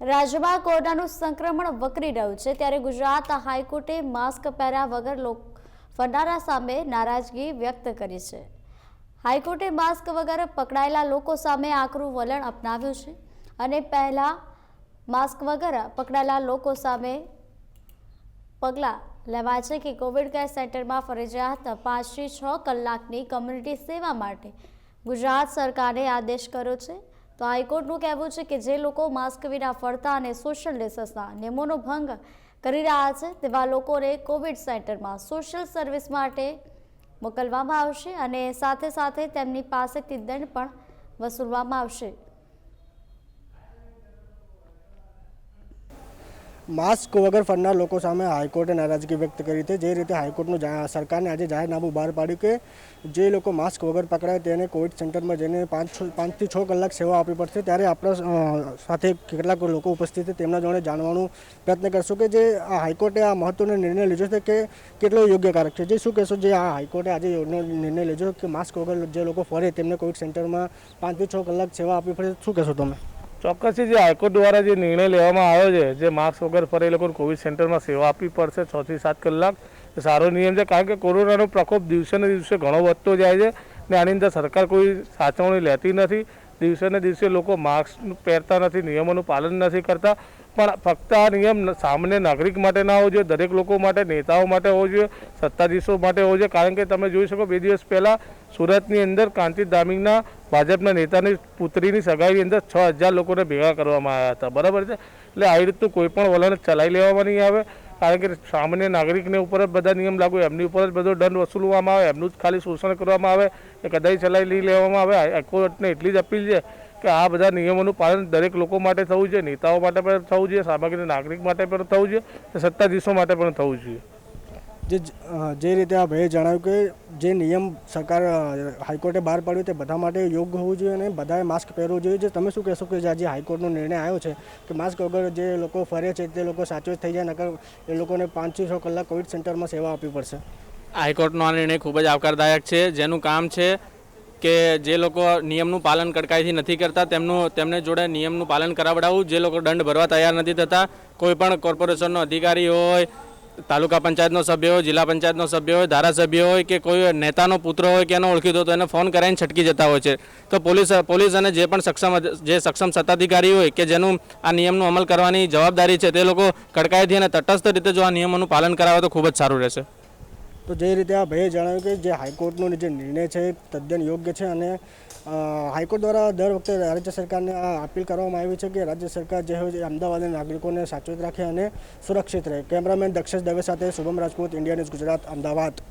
રાજ્યમાં કોરોનાનું સંક્રમણ વકરી રહ્યું છે, ત્યારે ગુજરાત હાઈકોર્ટે માસ્ક પહેર્યા વગર ફરનારા સામે નારાજગી વ્યક્ત કરી છે. હાઈકોર્ટે માસ્ક વગર પકડાયેલા લોકો સામે આકરું વલણ અપનાવ્યું છે અને પહેલા માસ્ક વગર પકડાયેલા લોકો સામે પગલાં લેવાય છે કે કોવિડ કેર સેન્ટરમાં ફરજિયાત પાંચથી છ કલાકની કમ્યુનિટી સેવા માટે ગુજરાત સરકારે આદેશ કર્યો છે. તો હાઈકોર્ટનું કહેવું છે કે જે લોકો માસ્ક વિના ફરતા અને સોશિયલ ડિસ્ટન્સના નિયમોનો ભંગ કરી રહ્યા છે, તેવા લોકોને કોવિડ સેન્ટરમાં સોશિયલ સર્વિસ માટે મોકલવામાં આવશે અને સાથે સાથે તેમની પાસેથી દંડ પણ વસૂલવામાં આવશે. માસ્ક વગર ફરનાર લોકો સામે હાઈકોર્ટે નારાજગી વ્યક્ત કરી હતી જે રીતે હાઈકોર્ટનું સરકારને આજે જાહેરનામું બહાર પાડ્યું કે જે લોકો માસ્ક વગર પકડાય તેને કોવિડ સેન્ટરમાં જઈને પાંચ છ પાંચથી છ કલાક સેવા આપવી પડશે. ત્યારે આપણા સાથે કેટલાક લોકો ઉપસ્થિત છે. તેમના જોડે જાણવાનું પ્રયત્ન કરશું કે જે આ હાઈકોર્ટે આ મહત્વનો નિર્ણય લીધો છે કે કેટલો યોગ્યકારક છે. જે શું કહેશો જે આ હાઈકોર્ટે આજે નિર્ણય લીધો કે માસ્ક વગર જે લોકો ફરે તેમને કોવિડ સેન્ટરમાં પાંચથી છ કલાક સેવા આપવી પડશે શું કહેશો તમે? ચોક્કસથી જે હાઈકોર્ટ દ્વારા જે નિર્ણય લેવામાં આવ્યો છે, જે માસ્ક વગર ફરે એ લોકોને કોવિડ સેન્ટરમાં સેવા આપવી પડશે છથી સાત કલાક. સારો નિયમ છે, કારણ કે કોરોનાનો પ્રકોપ દિવસે ને દિવસે ઘણો વધતો જાય છે ને આની અંદર સરકાર કોઈ સાચવણી લેતી નથી. દિવસે ને દિવસે લોકો માસ્ક પહેરતા નથી, નિયમોનું પાલન નથી કરતા. પણ ફક્ત આ નિયમ સામાન્ય નાગરિક માટે ના હોવો જોઈએ, દરેક લોકો માટે, નેતાઓ માટે હોવો જોઈએ, સત્તાધીશો માટે હોવો જોઈએ. કારણ કે તમે જોઈ શકો, બે દિવસ પહેલાં સુરતની અંદર કાંતિ દામિંગના ભાજપના નેતાની પુત્રીની સગાઈની અંદર છ હજાર લોકોને ભેગા કરવામાં આવ્યા હતા. બરાબર છે? એટલે આવી રીતનું કોઈ પણ વલણ ચલાવી લેવામાં નહીં આવે. કારણ કે સામાન્ય નાગરિકને ઉપર જ બધા નિયમ લાગુ એમની ઉપર જ બધો દંડ વસૂલવામાં આવે, એમનું જ ખાલી શોષણ કરવામાં આવે, એ કદાચ ચલાવી લઈ લેવામાં આવે. હાઈકોર્ટને એટલી જ અપીલ છે કે આ બધા નિયમોનું પાલન દરેક લોકો માટે થવું જોઈએ, નેતાઓ માટે પણ થવું જોઈએ, સામાન્ય નાગરિક માટે પણ થવું જોઈએ સત્તાધીશો માટે પણ થવું જોઈએ. જે જે રીતે આ ભાઈએ જણાવ્યું કે જે નિયમ સરકાર હાઈકોર્ટે બહાર પાડ્યો તે બધા માટે યોગ્ય હોવું જોઈએ અને બધાએ માસ્ક પહેરવું જોઈએ. જે તમે શું કહેશો કે આજે હાઈકોર્ટનો નિર્ણય આવ્યો છે કે માસ્ક વગર જે લોકો ફરે છે તે લોકો સાચો જ થઈ જાય, નકર એ લોકોને પાંચથી છ કલાક કોવિડ સેન્ટરમાં સેવા આપવી પડશે. હાઈકોર્ટનો આ નિર્ણય ખૂબ જ આવકારદાયક છે. જેનું કામ છે કે જે લોકો નિયમનું પાલન કડકાઈથી નથી કરતા, તેમનું, તેમને જોડે નિયમનું પાલન કરાવડાવવું. જે લોકો દંડ ભરવા તૈયાર નથી થતા, કોઈ પણ કોર્પોરેશનનો અધિકારી હોય તાલુકા પંચાયતનો સભ્ય હોય, જિલ્લા પંચાયતનો સભ્ય હોય, ધારાસભ્ય હોય કે કોઈ નેતાનો પુત્ર હોય કે એનો ઓળખીતો તો એને ફોન કરાવીને છટકી જતા હોય છે. તો પોલીસ પોલીસ અને જે પણ સક્ષમ, જે સક્ષમ સત્તાધિકારી હોય કે જેનું આ નિયમનું અમલ કરવાની જવાબદારી છે, તે લોકો કડકાઈથી અને તટસ્થ રીતે જો આ નિયમોનું પાલન કરાવે તો ખૂબ જ સારું રહેશે. તો જે રીતે આ ભાઈએ જણાવ્યું કે જે હાઈકોર્ટનો જે નિર્ણય છે એ તદ્દન યોગ્ય છે અને હાઈકોર્ટ દ્વારા દર વખતે રાજ્ય સરકારને આ અપીલ કરવામાં આવી છે કે રાજ્ય સરકાર જે હોય અમદાવાદના નાગરિકોને સાચવીત રાખે અને સુરક્ષિત રહે. કેમેરામેન દક્ષેશ દવે સાથે શુભમ રાજપૂત, ઇન્ડિયા ન્યૂઝ ગુજરાત, અમદાવાદ.